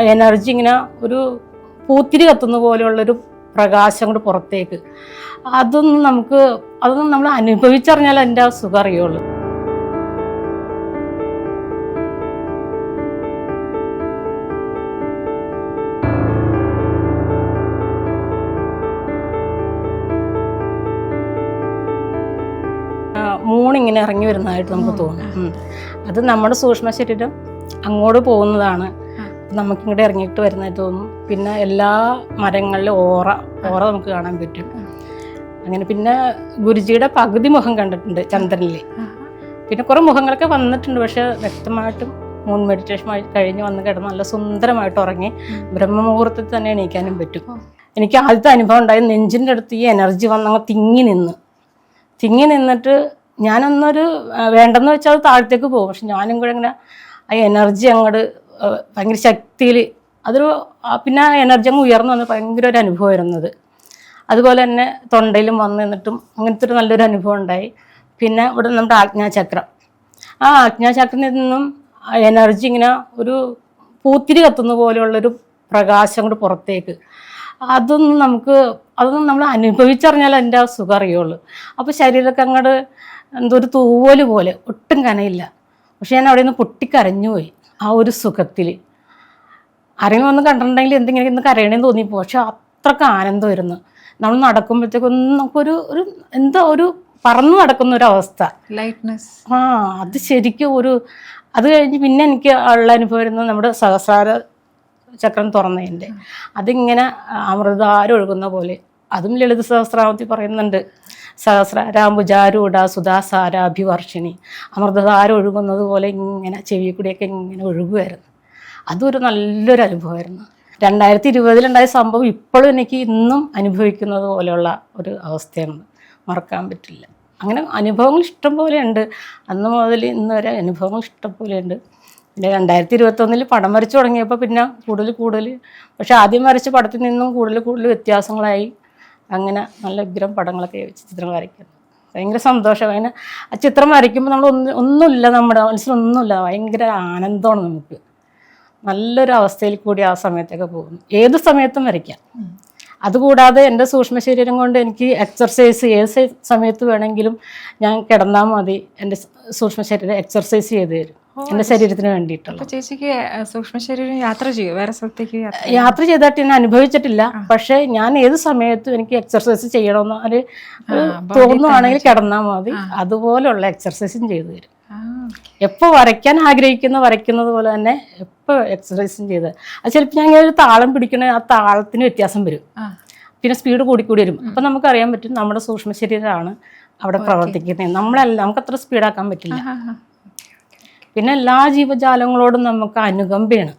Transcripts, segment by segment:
Energy ഇങ്ങനെ ഒരു പൂത്തിരി കത്തുന്ന പോലെയുള്ളൊരു പ്രകാശം കൂടെ പുറത്തേക്ക്. അതൊന്നും നമുക്ക് അതൊന്നും നമ്മൾ അനുഭവിച്ചറിഞ്ഞാൽ എന്റെ ആ സുഖം അറിയുള്ളൂ. മൂണിങ്ങനെ ഇറങ്ങി വരുന്നതായിട്ട് നമുക്ക് തോന്നും. അത് നമ്മുടെ സൂക്ഷ്മ ശരീരം അങ്ങോട്ട് പോകുന്നതാണ്. നമുക്കിങ്ങോട്ട് ഇറങ്ങിയിട്ട് വരുന്നതായിട്ട് തോന്നും പിന്നെ എല്ലാ മരങ്ങളിലും ഓറ ഓറ നമുക്ക് കാണാൻ പറ്റും. അങ്ങനെ പിന്നെ ഗുരുജിയുടെ പകുതി മുഖം കണ്ടിട്ടുണ്ട് ചന്ദ്രനിൽ പിന്നെ കുറേ മുഖങ്ങളൊക്കെ വന്നിട്ടുണ്ട് പക്ഷെ വ്യക്തമായിട്ടും മൂൺ മെഡിറ്റേഷൻ കഴിഞ്ഞ് വന്ന് കിടന്ന് നല്ല സുന്ദരമായിട്ട് ഉറങ്ങി ബ്രഹ്മമുഹൂർത്തത്തിൽ തന്നെ എണീക്കാനും പറ്റും. എനിക്ക് ആദ്യത്തെ അനുഭവം ഉണ്ടായി നെഞ്ചിന്റെ അടുത്ത് ഈ എനർജി വന്നങ്ങ് തിങ്ങി നിന്ന്. തിങ്ങി നിന്നിട്ട് ഞാനൊന്നൊരു വേണ്ടെന്ന് വെച്ചാൽ താഴത്തേക്ക് പോകും. പക്ഷെ ഞാനും കൂടെ ഇങ്ങനെ ആ എനർജി അങ്ങോട്ട് ഭയങ്കര ശക്തിയിൽ അതൊരു പിന്നെ എനർജി അങ്ങ് ഉയർന്നു വന്ന് ഭയങ്കര ഒരു അനുഭവമായിരുന്നു അത്. അതുപോലെ തന്നെ തൊണ്ടയിലും വന്നു നിന്നിട്ടും അങ്ങനത്തെ ഒരു നല്ലൊരു അനുഭവം ഉണ്ടായി. പിന്നെ ഇവിടെ നമ്മുടെ ആജ്ഞാചക്രം. ആ ആജ്ഞാചക്രത്തിൽ നിന്നും എനർജി ഇങ്ങനെ ഒരു പൂത്തിരി കത്തുന്ന പോലെയുള്ളൊരു പ്രകാശം കൂടെ പുറത്തേക്ക്. അതൊന്നും നമുക്ക് അതൊന്നും നമ്മൾ അനുഭവിച്ചറിഞ്ഞാൽ അതിന്റെ ആ സുഖം അറിയുള്ളൂ. അപ്പോൾ ശരീരമൊക്കെ അങ്ങോട്ട് എന്തോ ഒരു തൂവൽ പോലെ ഒട്ടും കനയില്ല. പക്ഷെ ഞാൻ അവിടെ നിന്ന് പൊട്ടിക്കരഞ്ഞു പോയി ആ ഒരു സുഖത്തിൽ ആരെങ്കിലും ഒന്ന് കണ്ടിട്ടുണ്ടെങ്കിൽ എന്തെങ്കിലും ഇന്ന് കരയണേന്ന് തോന്നിപ്പോ പക്ഷെ അത്രയ്ക്ക് ആനന്ദമായിരുന്നു നമ്മൾ നടക്കുമ്പോഴത്തേക്കൊന്നും നമുക്കൊരു ഒരു എന്താ ഒരു പറന്നു നടക്കുന്ന ഒരു അവസ്ഥ. ലൈറ്റ്നെസ് ആ അത് ശരിക്കും ഒരു അത് കഴിഞ്ഞ് പിന്നെ എനിക്ക് ഉള്ള അനുഭവം വരുന്നത് നമ്മുടെ സഹസ്രാര ചക്രം തുറന്നതിന്റെ. അതിങ്ങനെ അമൃതാരം ഒഴുകുന്ന പോലെ. അതും ലളിത സഹസ്രാമത്തിൽ പറയുന്നുണ്ട്. സഹസ്രാരാംബുജാരൂഢ സുധാസാരാഭിവർഷിണി അമൃതധാരം ഒഴുകുന്നത് പോലെ ഇങ്ങനെ ചെവി കൂടിയൊക്കെ ഇങ്ങനെ ഒഴുകുമായിരുന്നു അതൊരു നല്ലൊരു അനുഭവമായിരുന്നു. രണ്ടായിരത്തി ഇരുപതിലുണ്ടായ സംഭവം ഇപ്പോഴും എനിക്ക് ഇന്നും അനുഭവിക്കുന്നത് പോലെയുള്ള ഒരു അവസ്ഥയാണ്. മറക്കാൻ പറ്റില്ല. അങ്ങനെ അനുഭവങ്ങൾ ഇഷ്ടം പോലെ ഉണ്ട് അന്ന് മുതൽ ഇന്ന് വരെ അനുഭവങ്ങൾ ഇഷ്ടം പോലെ ഉണ്ട് പിന്നെ രണ്ടായിരത്തി ഇരുപത്തൊന്നിൽ പടം വരച്ചു തുടങ്ങിയപ്പോൾ പിന്നെ കൂടുതൽ കൂടുതൽ പക്ഷേ ആദ്യം വരച്ച പടത്തിൽ നിന്നും കൂടുതൽ കൂടുതൽ വ്യത്യാസങ്ങളായി. അങ്ങനെ നല്ല വിഗ്രഹം പടങ്ങളൊക്കെ വെച്ച് ചിത്രം വരയ്ക്കുന്നു. ഭയങ്കര സന്തോഷം. അങ്ങനെ ആ ചിത്രം വരയ്ക്കുമ്പോൾ നമ്മൾ ഒന്നും ഒന്നുമില്ല നമ്മുടെ മനസ്സിലൊന്നുമില്ല ഭയങ്കര ആനന്ദമാണ് നമുക്ക്. നല്ലൊരു അവസ്ഥയിൽ കൂടി ആ സമയത്തൊക്കെ പോകുന്നു. ഏത് സമയത്തും വരയ്ക്കാം. അതുകൂടാതെ എന്റെ സൂക്ഷ്മ ശരീരം കൊണ്ട് എനിക്ക് എക്സർസൈസ് ഏത് സമയത്ത് വേണമെങ്കിലും ഞാൻ കിടന്നാൽ മതി. എന്റെ സൂക്ഷ്മ ശരീരം എക്സർസൈസ് ചെയ്ത് തരും. എന്റെ ശരീരത്തിന് വേണ്ടിയിട്ടുള്ള ചേച്ചിക്ക് സൂക്ഷ്മ ശരീരം യാത്ര ചെയ്യും? വേറെ സ്ഥലത്തേക്ക് യാത്ര ചെയ്തിട്ട് ഞാൻ അനുഭവിച്ചിട്ടില്ല. പക്ഷെ ഞാൻ ഏത് സമയത്തും എനിക്ക് എക്സർസൈസ് ചെയ്യണമെന്ന് ഒരു തോന്നുവാണെങ്കിൽ കിടന്നാൽ മതി. അതുപോലെയുള്ള എക്സർസൈസും ചെയ്തു തരും. എപ്പോ എപ്പോൾ വരയ്ക്കാൻ ആഗ്രഹിക്കുന്ന വരയ്ക്കുന്നത് പോലെ തന്നെ എപ്പോ എക്സർസൈസും ചെയ്ത്. അത് ചിലപ്പോൾ ഞാൻ ഒരു താളം പിടിക്കണ ആ താളത്തിന് വ്യത്യാസം വരും. പിന്നെ സ്പീഡ് കൂടിക്കൂടി വരും. അപ്പൊ നമുക്ക് അറിയാൻ പറ്റും നമ്മുടെ സൂക്ഷ്മ ശരീരമാണ് അവിടെ പ്രവർത്തിക്കുന്നത്. നമ്മളല്ല നമുക്ക് അത്ര സ്പീഡാക്കാൻ പറ്റില്ല. പിന്നെ എല്ലാ ജീവജാലങ്ങളോടും നമുക്ക് അനുകമ്പയാണ്.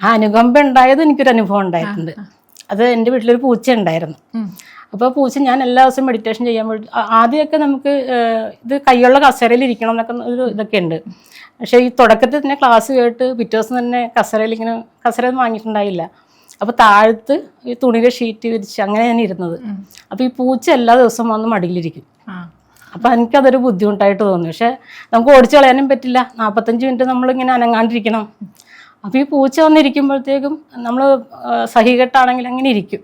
ആ അനുകമ്പ ഉണ്ടായത് എനിക്കൊരു അനുഭവം ഉണ്ടായിട്ടുണ്ട്. അത് എന്റെ വീട്ടിലൊരു പൂച്ച ഉണ്ടായിരുന്നു. അപ്പൊ അപ്പോൾ പൂച്ച ഞാൻ എല്ലാ ദിവസവും മെഡിറ്റേഷൻ ചെയ്യാൻ വേണ്ടി ആദ്യമൊക്കെ നമുക്ക് ഇത് കൈയുള്ള കസേരയിൽ ഇരിക്കണം എന്നൊക്കെ ഒരു ഇതൊക്കെ ഉണ്ട്. പക്ഷേ ഈ തുടക്കത്തിൽ തന്നെ ക്ലാസ് കേട്ട് പിറ്റേ ദിവസം തന്നെ കസേരയിൽ ഇങ്ങനെ കസേര വാങ്ങിയിട്ടുണ്ടായില്ല. അപ്പോൾ താഴത്ത് ഈ തുണിയുടെ ഷീറ്റ് വിരിച്ച് അങ്ങനെ ഞാൻ ഇരുന്നത്. അപ്പോൾ ഈ പൂച്ച എല്ലാ ദിവസവും വന്ന് മടിയിലിരിക്കും. ആ. അപ്പോൾ എനിക്കതൊരു ബുദ്ധിമുട്ടായിട്ട് തോന്നി. പക്ഷേ നമുക്ക് ഓടിച്ചു കളയാനും പറ്റില്ല. നാൽപ്പത്തഞ്ച് മിനിറ്റ് നമ്മളിങ്ങനെ അനങ്ങാണ്ടിരിക്കണം. അപ്പോൾ ഈ പൂച്ച വന്നിരിക്കുമ്പോഴത്തേക്കും നമ്മൾ സഹികെട്ടാണെങ്കിൽ അങ്ങനെ ഇരിക്കും.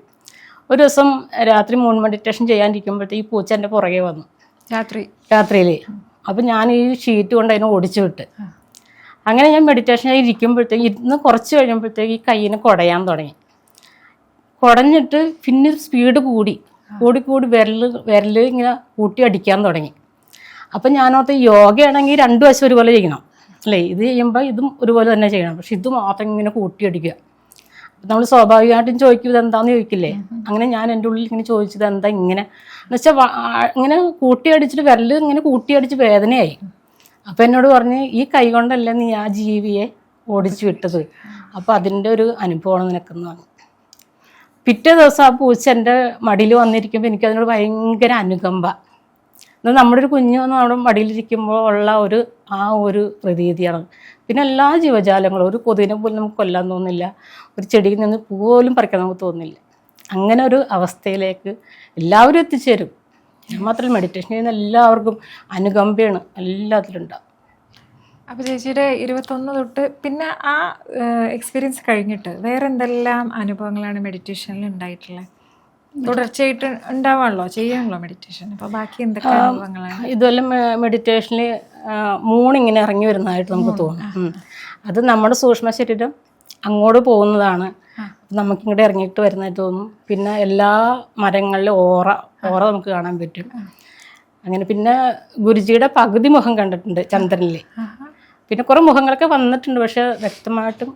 ഒരു ദിവസം രാത്രി മൂൺ മെഡിറ്റേഷൻ ചെയ്യാനിരിക്കുമ്പോഴത്തേക്ക് ഈ പൂച്ച എന്റെ പുറകെ വന്നു. രാത്രി? രാത്രിയിൽ അപ്പം ഞാൻ ഈ ഷീറ്റ് കൊണ്ട് അതിനെ ഓടിച്ചു വിട്ട്. അങ്ങനെ ഞാൻ മെഡിറ്റേഷൻ ആയി ഇരിക്കുമ്പോഴത്തേക്ക് ഇരുന്ന് കുറച്ച് കഴിയുമ്പോഴത്തേക്ക് ഈ കയ്യിനെ കുടയാൻ തുടങ്ങി. കുടഞ്ഞിട്ട് പിന്നെ സ്പീഡ് കൂടി. കൂടി കൂടി വിരൽ വിരൽ ഇങ്ങനെ കൂട്ടി അടിക്കാൻ തുടങ്ങി. അപ്പം ഞാനോർത്ത് യോഗയാണെങ്കിൽ രണ്ടു വശം ഒരുപോലെ ചെയ്യണം. അല്ലേ? ഇത് ചെയ്യുമ്പോൾ ഇതും ഒരുപോലെ തന്നെ ചെയ്യണം. പക്ഷെ ഇത് മാത്രം ഇങ്ങനെ കൂട്ടി അടിക്കുക. നമ്മൾ സ്വാഭാവികമായിട്ടും ചോദിക്കും ഇത് എന്താന്ന് ചോദിക്കില്ലേ? അങ്ങനെ ഞാൻ എന്റെ ഉള്ളിൽ ഇങ്ങനെ ചോദിച്ചത് എന്താ ഇങ്ങനെ? എന്ന് വെച്ചാൽ ഇങ്ങനെ കൂട്ടി അടിച്ചിട്ട് വിരൽ ഇങ്ങനെ കൂട്ടി അടിച്ച് വേദനയായി. അപ്പം എന്നോട് പറഞ്ഞ് ഈ കൈ കൊണ്ടല്ലേ നീ ആ ജീവിയെ ഓടിച്ചു വിട്ടത്? അപ്പോൾ അതിന്റെ ഒരു അനുഭവമാണ് നിനക്കെന്ന് പറഞ്ഞു. പിറ്റേ ദിവസം ആ പൂച്ച എന്റെ മടിയിൽ വന്നിരിക്കുമ്പോൾ എനിക്ക് അതിനോട് ഭയങ്കര അനുകമ്പ. അത് നമ്മുടെ ഒരു കുഞ്ഞു നമ്മുടെ മടിയിലിരിക്കുമ്പോൾ ഉള്ള ഒരു ആ ഒരു പ്രതീതിയാണ്. പിന്നെ എല്ലാ ജീവജാലങ്ങളും ഒരു കൊതിനെ പോലും നമുക്ക് കൊല്ലാൻ തോന്നില്ല. ഒരു ചെടിയിൽ നിന്ന് പോലും പറിക്കാൻ നമുക്ക് തോന്നില്ല. അങ്ങനെ ഒരു അവസ്ഥയിലേക്ക് എല്ലാവരും എത്തിച്ചേരും. ഞാൻ മാത്രമല്ല മെഡിറ്റേഷൻ ചെയ്യുന്ന എല്ലാവർക്കും അനുകമ്പയാണ്. എല്ലാത്തിലും ഉണ്ടാവും. അപ്പൊ ചേച്ചിയുടെ ഇരുപത്തൊന്ന് തൊട്ട് പിന്നെ ആ എക്സ്പീരിയൻസ് കഴിഞ്ഞിട്ട് വേറെ എന്തെല്ലാം അനുഭവങ്ങളാണ് മെഡിറ്റേഷനിൽ ഉണ്ടായിട്ടുള്ളത് തുടർച്ചയായിട്ട് ഉണ്ടാവാണല്ലോ ചെയ്യാണല്ലോ മെഡിറ്റേഷൻ അപ്പൊ ബാക്കി എന്തൊക്കെ അനുഭവങ്ങളാണ്? ഇതുപോലെ മെഡിറ്റേഷനിൽ മൂണിങ്ങനെ ഇറങ്ങി വരുന്നതായിട്ട് നമുക്ക് തോന്നും. അത് നമ്മുടെ സൂക്ഷ്മ ശരീരം അങ്ങോട്ട് പോകുന്നതാണ്. നമുക്കിങ്ങോട്ട് ഇറങ്ങിയിട്ട് വരുന്നതായിട്ട് തോന്നും. പിന്നെ എല്ലാ മരങ്ങളിലും ഓറ ഓറ നമുക്ക് കാണാൻ പറ്റും. അങ്ങനെ പിന്നെ ഗുരുജിയുടെ പകുതി മുഖം കണ്ടിട്ടുണ്ട് ചന്ദ്രനിൽ. പിന്നെ കുറേ മുഖങ്ങളൊക്കെ വന്നിട്ടുണ്ട് പക്ഷെ വ്യക്തമായിട്ടും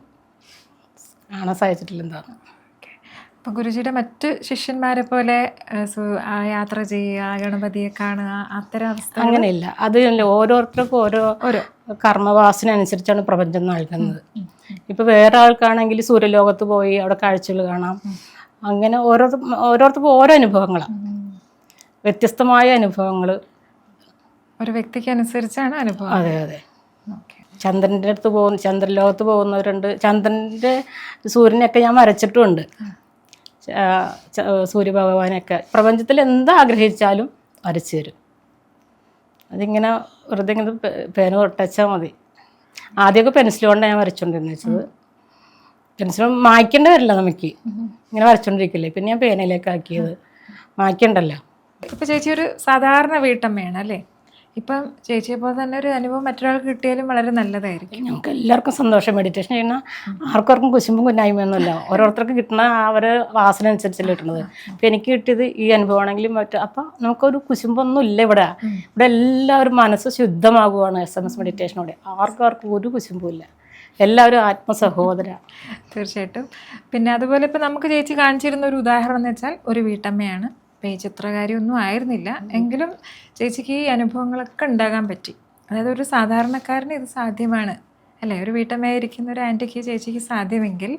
കാണാൻ സാധിച്ചിട്ടില്ല എന്താണ് അപ്പോൾ അപ്പൊ ഗുരുജിയുടെ മറ്റ് ശിഷ്യന്മാരെ പോലെ ആ, യാത്ര ചെയ്യുക ഗണപതിയെ കാണുക അത്തരം അവസ്ഥ അങ്ങനെയില്ല. അത് ഓരോരുത്തർക്കും ഓരോ ഓരോ. കർമ്മവാസന അനുസരിച്ചാണ് പ്രപഞ്ചം നൽകുന്നത്. ഇപ്പൊ വേറെ ആൾക്കാണെങ്കിൽ സൂര്യലോകത്ത് പോയി അവിടെ കാഴ്ചകൾ കാണാം. അങ്ങനെ ഓരോ ഓരോരുത്തർക്കും ഓരോ അനുഭവങ്ങളാണ് വ്യത്യസ്തമായ അനുഭവങ്ങൾ ഒരു വ്യക്തിക്ക് അനുസരിച്ചാണ് അനുഭവം. അതെ അതെ. ഓക്കെ. ചന്ദ്രന്റെ അടുത്ത് പോകുന്ന ചന്ദ്രലോകത്ത് പോകുന്നവരുണ്ട്. ചന്ദ്രന്റെ സൂര്യനെയൊക്കെ ഞാൻ വരച്ചിട്ടുമുണ്ട് സൂര്യഭഗവാനൊക്കെ പ്രപഞ്ചത്തിൽ എന്ത് ആഗ്രഹിച്ചാലും വരച്ചു തരും. അതിങ്ങനെ വെറുതെ ഇങ്ങനെ പേന തൊട്ടച്ചാൽ മതി. ആദ്യമൊക്കെ പെൻസിൽ കൊണ്ടാണ് ഞാൻ വരച്ചുകൊണ്ടിരുന്നത് വെച്ചത്. പെൻസിൽ മായ്ക്കേണ്ടി വരില്ല നമുക്ക്. ഇങ്ങനെ വരച്ചുകൊണ്ടിരിക്കില്ലേ പിന്നെ ഞാൻ പേനയിലേക്കാക്കിയത് മായ്ക്കണ്ടല്ലോ. ഇപ്പൊ ചേച്ചി ഒരു സാധാരണ വീട്ടമ്മയാണ് അല്ലേ? ഇപ്പം ചേച്ചിയെ പോലെ തന്നെ ഒരു അനുഭവം മറ്റൊരാൾക്ക് കിട്ടിയാലും വളരെ നല്ലതായിരിക്കും. ഞങ്ങൾക്ക് എല്ലാവർക്കും സന്തോഷം. മെഡിറ്റേഷൻ ചെയ്യുന്ന ആർക്കാർക്കും കുശുമ്പും കുന്നായ്മയൊന്നുമില്ല. ഓരോരുത്തർക്ക് കിട്ടുന്ന അവരെ വാസന അനുസരിച്ചല്ലേ കിട്ടുന്നത്. അപ്പം എനിക്ക് കിട്ടിയത് ഈ അനുഭവമാണെങ്കിലും മറ്റും അപ്പം നമുക്കൊരു കുശുമ്പൊന്നും ഇല്ല ഇവിടെ. ഇവിടെ എല്ലാവരും മനസ്സ് ശുദ്ധമാകുവാണ് എസ് എം എസ് മെഡിറ്റേഷനോടെ ആർക്കാർക്കും ആർക്കും ഒരു കുശുമ്പും ഇല്ല എല്ലാവരും ആത്മസഹോദര. തീർച്ചയായിട്ടും. പിന്നെ അതുപോലെ ഇപ്പം നമുക്ക് ചേച്ചി കാണിച്ചിരുന്ന ഒരു ഉദാഹരണം എന്ന് വെച്ചാൽ ഒരു വീട്ടമ്മയാണ്. ഇപ്പം ഈ ചിത്രകാരിയൊന്നും ആയിരുന്നില്ല എങ്കിലും ചേച്ചിക്ക് ഈ അനുഭവങ്ങളൊക്കെ ഉണ്ടാകാൻ പറ്റി. അതായത് ഒരു സാധാരണക്കാരന് ഇത് സാധ്യമാണ്. അല്ലെ? ഒരു വീട്ടമ്മയായിരിക്കുന്ന ഒരു ആന്റിക്ക് ചേച്ചിക്ക് സാധ്യമെങ്കിൽ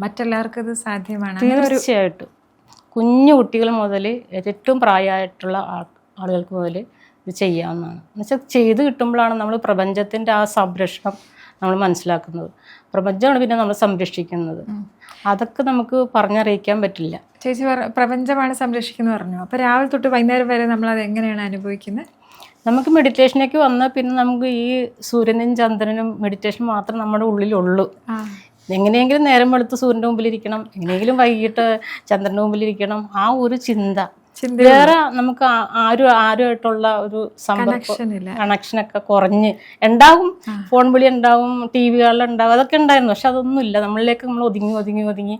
മറ്റെല്ലാവർക്കും ഇത് സാധ്യമാണ്. തീർച്ചയായിട്ടും. കുഞ്ഞു കുട്ടികൾ മുതൽ ഏറ്റവും പ്രായമായിട്ടുള്ള ആളുകൾക്ക് മുതൽ ഇത് ചെയ്യാവുന്നതാണ്. എന്നുവെച്ചാൽ ചെയ്ത് കിട്ടുമ്പോഴാണ് നമ്മൾ പ്രപഞ്ചത്തിന്റെ ആ സംരക്ഷണം നമ്മൾ മനസ്സിലാക്കുന്നത്. പ്രപഞ്ചമാണ് പിന്നെ നമ്മൾ സംരക്ഷിക്കുന്നത്. അതൊക്കെ നമുക്ക് പറഞ്ഞറിയിക്കാൻ പറ്റില്ല. ചേച്ചി പ്രപഞ്ചമാണ് സംരക്ഷിക്കുന്നത് പറഞ്ഞു? അപ്പോൾ രാവിലെ തൊട്ട് വൈകുന്നേരം വരെ നമ്മൾ അത് എങ്ങനെയാണ് അനുഭവിക്കുന്നത് നമുക്ക് മെഡിറ്റേഷനേക്ക് വന്നാൽ പിന്നെ നമുക്ക് ഈ സൂര്യനും ചന്ദ്രനും മെഡിറ്റേഷൻ മാത്രം നമ്മുടെ ഉള്ളിലുള്ളൂ. എങ്ങനെയെങ്കിലും നേരം വെളുത്ത് സൂര്യന്റെ മുമ്പിലിരിക്കണം. എങ്ങനെയെങ്കിലും വൈകിട്ട് ചന്ദ്രന്റെ മുമ്പിലിരിക്കണം. ആ ഒരു ചിന്ത. വേറെ നമുക്ക് ആരും ആരുമായിട്ടുള്ള ഒരു സമ്പർക്കം കണക്ഷനൊക്കെ കുറഞ്ഞ് ഉണ്ടാവും. ഫോൺ വിളി ഉണ്ടാവും ടി വികളിലുണ്ടാവും അതൊക്കെ ഉണ്ടായിരുന്നു. പക്ഷെ അതൊന്നും ഇല്ല നമ്മളിലേക്ക് നമ്മൾ ഒതുങ്ങി ഒതുങ്ങി ഒതുങ്ങി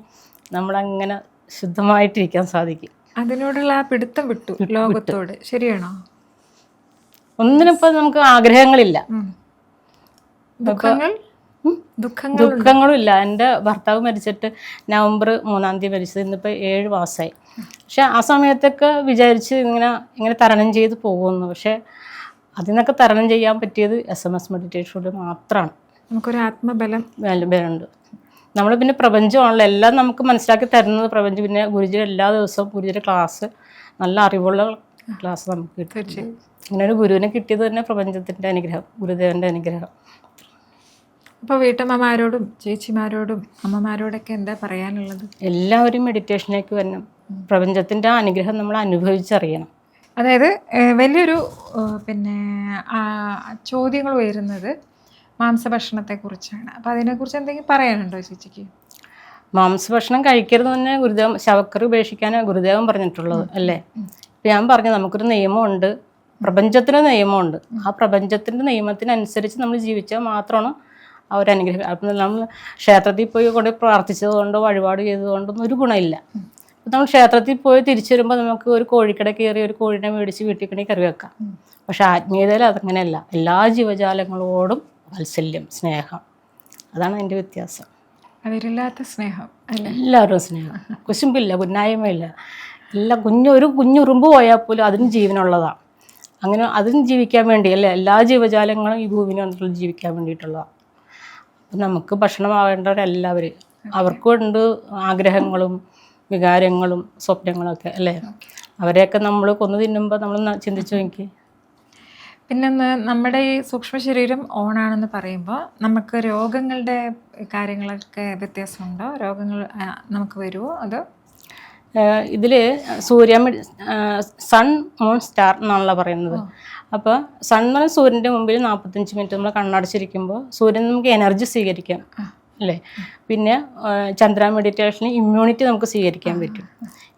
നമ്മളങ്ങനെ ശുദ്ധമായിട്ടിരിക്കാൻ സാധിക്കും. അതിനോടുള്ള ആ പിടുത്തം വിട്ടു ലോകത്തോട്. ശരിയാണോ? ഒന്നിനിപ്പോ നമുക്ക് ആഗ്രഹങ്ങളില്ല. ദുഃഖങ്ങൾ? ദുഃഖങ്ങളും ഇല്ല എന്റെ ഭർത്താവ് മരിച്ചിട്ട് നവംബർ മൂന്നാം തീയതി മരിച്ചത്. ഇന്നിപ്പോൾ ഏഴ് മാസമായി പക്ഷെ ആ സമയത്തൊക്കെ വിചാരിച്ച് ഇങ്ങനെ ഇങ്ങനെ തരണം ചെയ്ത് പോകുന്നു. പക്ഷെ അതിനൊക്കെ തരണം ചെയ്യാൻ പറ്റിയത് എസ് എം എസ് മെഡിറ്റേഷനിലൂടെ മാത്രമാണ് നമുക്കൊരു ആത്മബലം. ബലമുണ്ട്. നമ്മൾ പിന്നെ പ്രപഞ്ചമാണല്ലോ. എല്ലാം നമുക്ക് മനസ്സിലാക്കി തരുന്നത് പ്രപഞ്ചം. പിന്നെ ഗുരുജി എല്ലാ ദിവസവും ഗുരുജിയുടെ ക്ലാസ് നല്ല അറിവുള്ള ക്ലാസ് നമുക്ക് കിട്ടും. അങ്ങനെ ഇങ്ങനെ ഒരു ഗുരുവിനെ കിട്ടിയത് തന്നെ പ്രപഞ്ചത്തിന്റെ അനുഗ്രഹം ഗുരുദേവന്റെ അനുഗ്രഹം. അപ്പോൾ വീട്ടമ്മമാരോടും ചേച്ചിമാരോടും അമ്മമാരോടൊക്കെ എന്താ പറയാനുള്ളത്? എല്ലാവരും മെഡിറ്റേഷനിലേക്ക് വരണം. പ്രപഞ്ചത്തിന്റെ അനുഗ്രഹം നമ്മൾ അനുഭവിച്ചറിയണം. അതായത് വലിയൊരു പിന്നെ ചോദ്യങ്ങൾ ഉയരുന്നത് മാംസഭക്ഷണത്തെക്കുറിച്ചാണ്. അപ്പോൾ അതിനെക്കുറിച്ച് എന്തെങ്കിലും പറയാനുണ്ടോ ചേച്ചിക്ക്? മാംസഭക്ഷണം കഴിക്കരുത് തന്നെ ഗുരുദേവൻ ശവക്കറി ഉപേക്ഷിക്കാനാണ് ഗുരുദേവൻ പറഞ്ഞിട്ടുള്ളത് അല്ലേ? ഇപ്പം ഞാൻ പറഞ്ഞു നമുക്കൊരു നിയമമുണ്ട്. പ്രപഞ്ചത്തിന് നിയമമുണ്ട്. ആ പ്രപഞ്ചത്തിന്റെ നിയമത്തിനനുസരിച്ച് നമ്മൾ ജീവിച്ചാൽ മാത്രമാണ് ആ ഒരു അനുഗ്രഹം അപ്പം നമ്മൾ ക്ഷേത്രത്തിൽ പോയി കൊണ്ട് പ്രാർത്ഥിച്ചത് കൊണ്ടോ വഴിപാട് ചെയ്തതുകൊണ്ടൊന്നും ഒരു ഗുണമില്ല. നമ്മൾ ക്ഷേത്രത്തിൽ പോയി തിരിച്ചു വരുമ്പോൾ നമുക്ക് ഒരു കോഴിക്കട കയറി ഒരു കോഴിനെ മേടിച്ച് വീട്ടിൽ കണി കറി വെക്കാം. പക്ഷെ ആത്മീയതയിൽ അതങ്ങനെയല്ല. എല്ലാ ജീവജാലങ്ങളോടും വാത്സല്യം സ്നേഹം. അതാണ് അതിന്റെ വ്യത്യാസം. അവരില്ലാത്ത സ്നേഹം എല്ലാവരും സ്നേഹം. കുശുമ്പില്ല കുന്നായ്മയില്ല എല്ലാ കുഞ്ഞു ഒരു കുഞ്ഞുറുമ്പ് പോയാൽ പോലും അതിന് ജീവനുള്ളതാണ്. അങ്ങനെ അതിന് ജീവിക്കാൻ വേണ്ടി അല്ലേ? എല്ലാ ജീവജാലങ്ങളും ഈ ഭൂമിനെ വന്നിട്ടുള്ള ജീവിക്കാൻ വേണ്ടിയിട്ടുള്ളതാണ്. നമുക്ക് ഭക്ഷണമാവേണ്ടവരെല്ലാവരും. അവർക്കും ഉണ്ട് ആഗ്രഹങ്ങളും വികാരങ്ങളും സ്വപ്നങ്ങളൊക്കെ അല്ലേ? അവരെയൊക്കെ നമ്മൾ കൊന്നു തിന്നുമ്പോൾ നമ്മൾ ചിന്തിച്ചു നോക്കി പിന്നെ നമ്മുടെ ഈ സൂക്ഷ്മ ശരീരം ഓണാണെന്ന് പറയുമ്പോൾ നമുക്ക് രോഗങ്ങളുടെ കാര്യങ്ങളൊക്കെ വ്യത്യാസമുണ്ടോ? രോഗങ്ങൾ നമുക്ക് വരുമോ അത്? ഇതിൽ സൂര്യ സൺ മൂൺ സ്റ്റാർ എന്നാണല്ലോ പറയുന്നത്. അപ്പോൾ സണ്ണ് സൂര്യന്റെ മുമ്പിൽ നാൽപ്പത്തഞ്ച് മിനിറ്റ് നമ്മൾ കണ്ണടച്ചിരിക്കുമ്പോൾ സൂര്യൻ നമുക്ക് എനർജി സ്വീകരിക്കാം. അല്ലേ? പിന്നെ ചന്ദ്ര മെഡിറ്റേഷന് ഇമ്മ്യൂണിറ്റി നമുക്ക് സ്വീകരിക്കാൻ പറ്റും.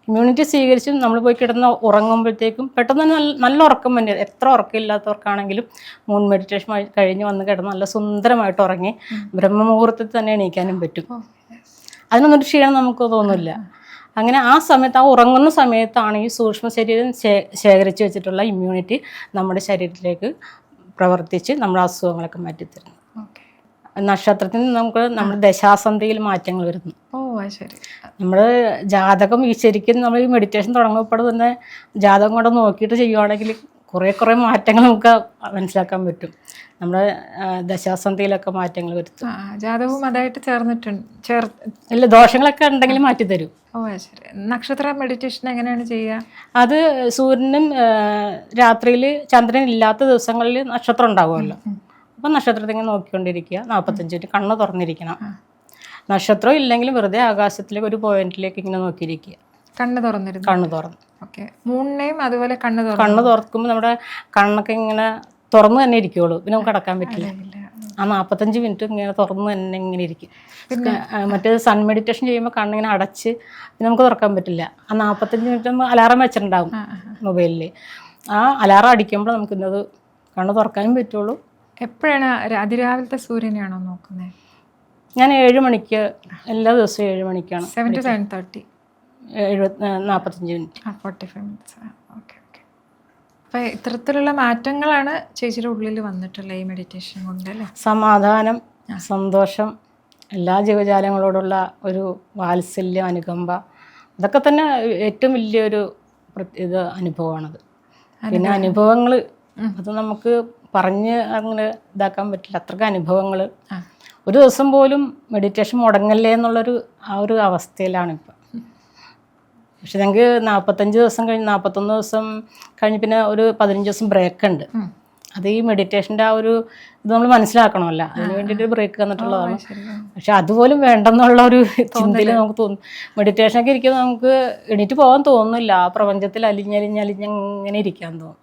ഇമ്മ്യൂണിറ്റി സ്വീകരിച്ച് നമ്മൾ പോയി കിടന്ന് ഉറങ്ങുമ്പോഴത്തേക്കും പെട്ടെന്ന് തന്നെ നല്ല നല്ല ഉറക്കം തന്നെ. എത്ര ഉറക്കമില്ലാത്തവർക്കാണെങ്കിലും മൂൺ മെഡിറ്റേഷൻ കഴിഞ്ഞ് വന്ന് കിടന്ന് നല്ല സുന്ദരമായിട്ട് ഉറങ്ങി ബ്രഹ്മമുഹൂർത്തത്തിൽ തന്നെ എണീക്കാനും പറ്റും. അതിനൊന്നും ക്ഷീണം നമുക്ക് തോന്നില്ല. അങ്ങനെ ആ സമയത്ത് ആ ഉറങ്ങുന്ന സമയത്താണ് ഈ സൂക്ഷ്മ ശരീരം ശേ- ശേഖരിച്ച് വെച്ചിട്ടുള്ള ഇമ്മ്യൂണിറ്റി നമ്മുടെ ശരീരത്തിലേക്ക് പ്രവർത്തിച്ച് നമ്മുടെ അസുഖങ്ങളൊക്കെ മാറ്റിത്തരുന്നു നക്ഷത്രത്തിൽ നമുക്ക് നമ്മുടെ ദശാസന്ധിയിൽ മാറ്റങ്ങൾ വരുന്നു. ഓ ശരി. നമ്മൾ ജാതകം ഈ ശരിക്കും നമ്മൾ ഈ മെഡിറ്റേഷൻ തുടങ്ങുമ്പോൾ തന്നെ ജാതകം കൂടെ നോക്കിയിട്ട് ചെയ്യുവാണെങ്കിൽ കുറേ കുറേ മാറ്റങ്ങൾ നമുക്ക് മനസ്സിലാക്കാൻ പറ്റും. നമ്മുടെ ദശാസന്ധിയിലൊക്കെ മാറ്റങ്ങൾ വരുത്തും. ജാതകവും അതായിട്ട് ചേർന്നിട്ടുണ്ട് ചേർ ഇല്ല ദോഷങ്ങളൊക്കെ ഉണ്ടെങ്കിൽ മാറ്റി തരും. ഓ ശരി. നക്ഷത്ര മെഡിറ്റേഷൻ എങ്ങനെയാണ് ചെയ്യുക? അത് സൂര്യനും രാത്രിയിൽ ചന്ദ്രൻ ഇല്ലാത്ത ദിവസങ്ങളിൽ നക്ഷത്രം ഉണ്ടാവുമല്ലോ. അപ്പം നക്ഷത്രത്തെ ഇങ്ങനെ നോക്കിക്കൊണ്ടിരിക്കുക. നാൽപ്പത്തഞ്ച് മിനിറ്റ് കണ്ണ് തുറന്നിരിക്കണം. നക്ഷത്രം ഇല്ലെങ്കിലും വെറുതെ ആകാശത്തിലേക്ക് ഒരു പോയിന്റിലേക്ക് ഇങ്ങനെ നോക്കിയിരിക്കുക. കണ്ണ് തുറന്നിരുന്നു. കണ്ണ് തുറന്നു. ഓക്കെ. മൂണിനെയും അതുപോലെ കണ്ണ് തുറന്നു. കണ്ണ് തുറക്കുമ്പോൾ നമ്മുടെ കണ്ണൊക്കെ ഇങ്ങനെ തുറന്ന് തന്നെ ഇരിക്കുള്ളൂ. പിന്നെ നമുക്ക് അടക്കാൻ പറ്റില്ല. ആ നാൽപ്പത്തഞ്ച് മിനിറ്റ് ഇങ്ങനെ തുറന്നു തന്നെ ഇങ്ങനെ ഇരിക്കും. മറ്റേ സൺ മെഡിറ്റേഷൻ ചെയ്യുമ്പോൾ കണ്ണിങ്ങനെ അടച്ച് പിന്നെ നമുക്ക് തുറക്കാൻ പറ്റില്ല. ആ നാൽപ്പത്തഞ്ച് മിനിറ്റ് നമ്മൾ അലാറം വെച്ചിട്ടുണ്ടാവും മൊബൈലിൽ ആ അലാറം അടിക്കുമ്പോൾ നമുക്ക് ഇന്നത് കണ്ണ് തുറക്കാനും പറ്റുള്ളൂ. എപ്പോഴാണ് അതിരാവിലത്തെ സൂര്യനെയാണോ നോക്കുന്നത് ഞാൻ ഏഴ് മണിക്ക് എല്ലാ ദിവസവും ഏഴ് മണിക്കാണ് സെവൻ ടു സെവൻ തേർട്ടി എഴുപത്തി നാൽപ്പത്തഞ്ച് മിനിറ്റ്. ഫോർട്ടി ഫൈവ് മിനിറ്റ്സ് അപ്പോൾ ഇത്തരത്തിലുള്ള മാറ്റങ്ങളാണ് ചേച്ചിയുടെ ഉള്ളിൽ വന്നിട്ടുള്ളത് ഈ മെഡിറ്റേഷൻ കൊണ്ട് അല്ലേ? സമാധാനം സന്തോഷം എല്ലാ ജീവജാലങ്ങളോടുള്ള ഒരു വാത്സല്യം അനുകമ്പ അതൊക്കെ തന്നെ ഏറ്റവും വലിയൊരു ഇത് അനുഭവമാണത്. പിന്നെ അനുഭവങ്ങൾ അത് നമുക്ക് പറഞ്ഞ് അങ്ങനെ ഇതാക്കാൻ പറ്റില്ല. അത്രയ്ക്ക് അനുഭവങ്ങൾ. ഒരു ദിവസം പോലും മെഡിറ്റേഷൻ മുടങ്ങല്ലേ എന്നുള്ളൊരു ആ ഒരു അവസ്ഥയിലാണ് ഇപ്പം പക്ഷെ ഞങ്ങൾക്ക് നാൽപ്പത്തഞ്ച് ദിവസം കഴിഞ്ഞ് നാൽപ്പത്തൊന്ന് ദിവസം കഴിഞ്ഞ് പിന്നെ ഒരു പതിനഞ്ച് ദിവസം ബ്രേക്ക് ഉണ്ട്. അത് ഈ മെഡിറ്റേഷന്റെ ആ ഒരു ഇത് നമ്മൾ മനസ്സിലാക്കണമല്ലോ. അതിന് വേണ്ടിയിട്ട് ബ്രേക്ക് തന്നിട്ടുള്ളതാണ്. പക്ഷെ അതുപോലും വേണ്ടെന്നുള്ള ഒരു ചിന്തയിൽ നമുക്ക് തോന്നും. മെഡിറ്റേഷനൊക്കെ ഇരിക്കുമ്പോൾ നമുക്ക് എണീറ്റ് പോകാൻ തോന്നുന്നില്ല. ആ പ്രപഞ്ചത്തിൽ അലിഞ്ഞലിഞ്ഞലിഞ്ഞങ്ങനെ ഇരിക്കാൻ തോന്നും.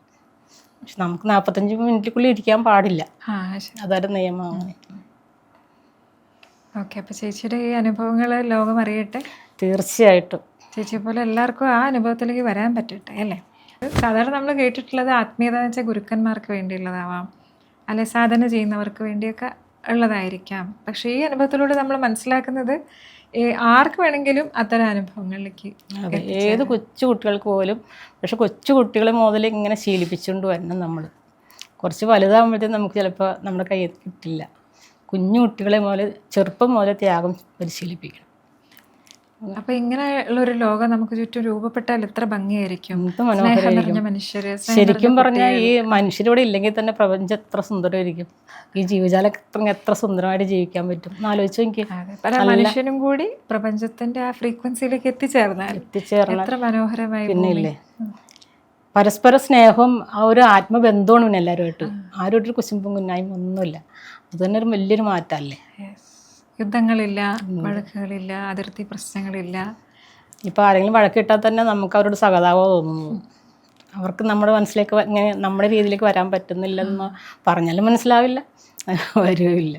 പക്ഷെ നമുക്ക് നാൽപ്പത്തഞ്ച് മിനിറ്റിക്കുള്ളിൽ ഇരിക്കാൻ പാടില്ല. അതൊരു നിയമം അങ്ങനെ ഓക്കെ അപ്പോൾ ചേച്ചിയുടെ ഈ അനുഭവങ്ങൾ ലോകം അറിയട്ടെ? തീർച്ചയായിട്ടും. ചേച്ചിയെ പോലെ എല്ലാവർക്കും ആ അനുഭവത്തിലേക്ക് വരാൻ പറ്റട്ടെ അല്ലേ? സാധാരണ നമ്മൾ കേട്ടിട്ടുള്ളത് ആത്മീയത എന്ന് വെച്ചാൽ ഗുരുക്കന്മാർക്ക് വേണ്ടിയുള്ളതാവാം അല്ലെ സാധന ചെയ്യുന്നവർക്ക് വേണ്ടിയൊക്കെ ഉള്ളതായിരിക്കാം. പക്ഷേ ഈ അനുഭവത്തിലൂടെ നമ്മൾ മനസ്സിലാക്കുന്നത് ആർക്ക് വേണമെങ്കിലും അത്തരം അനുഭവങ്ങളിലേക്ക് ഏത് കൊച്ചു കുട്ടികൾക്ക് പോലും പക്ഷെ കൊച്ചു കുട്ടികൾ മുതൽ ഇങ്ങനെ ശീലിപ്പിച്ചുകൊണ്ട് വരണം നമ്മൾ. കുറച്ച് വലുതാകുമ്പോഴത്തേക്കും നമുക്ക് ചിലപ്പോൾ നമ്മുടെ കയ്യിൽ കിട്ടില്ല. കുഞ്ഞു കുട്ടികളെ മുതൽ ചെറുപ്പം മുതൽ ത്യാഗം പരിശീലിപ്പിക്കണം. അപ്പൊ ഇങ്ങനെയുള്ള ഒരു ലോകം നമുക്ക് ചുറ്റും രൂപപ്പെട്ടാൽ എത്ര ഭംഗിയായിരിക്കും. മനുഷ്യര് ശരിക്കും പറഞ്ഞാൽ ഈ മനുഷ്യരിവിടെ ഇല്ലെങ്കിൽ തന്നെ പ്രപഞ്ചം എത്ര സുന്ദരമായിരിക്കും. ഈ ജീവജാലം എത്ര എത്ര സുന്ദരമായിട്ട് ജീവിക്കാൻ പറ്റും. ആലോചിച്ചു എനിക്ക് മനുഷ്യനും കൂടി പ്രപഞ്ചത്തിന്റെ ആ ഫ്രീക്വൻസിയിലേക്ക് എത്തിച്ചേർന്നാൽ എത്തിച്ചേർന്ന എത്ര മനോഹരമായി പിന്നെ ഇല്ലേ? പരസ്പര സ്നേഹവും ആ ഒരു ആത്മബന്ധമാണ് പിന്നെ എല്ലാവരുമായിട്ട് ആരും ഒരു കുശുമ്പും കുന്നായ്മ ഒന്നുമില്ല. അത് തന്നെ ഒരു വലിയൊരു മാറ്റമല്ലേ. യുദ്ധങ്ങളില്ല വഴക്കുകളില്ല അതിർത്തി പ്രശ്നങ്ങളില്ല. ഇപ്പോൾ ആരെങ്കിലും വഴക്കിട്ടാൽ തന്നെ നമുക്ക് അവരോട് സഹതാപം തോന്നുന്നു അവർക്ക് നമ്മുടെ മനസ്സിലേക്ക് ഇങ്ങനെ നമ്മുടെ രീതിയിലേക്ക് വരാൻ പറ്റുന്നില്ലെന്ന് പറഞ്ഞാലും മനസ്സിലാവില്ല. വരുമില്ല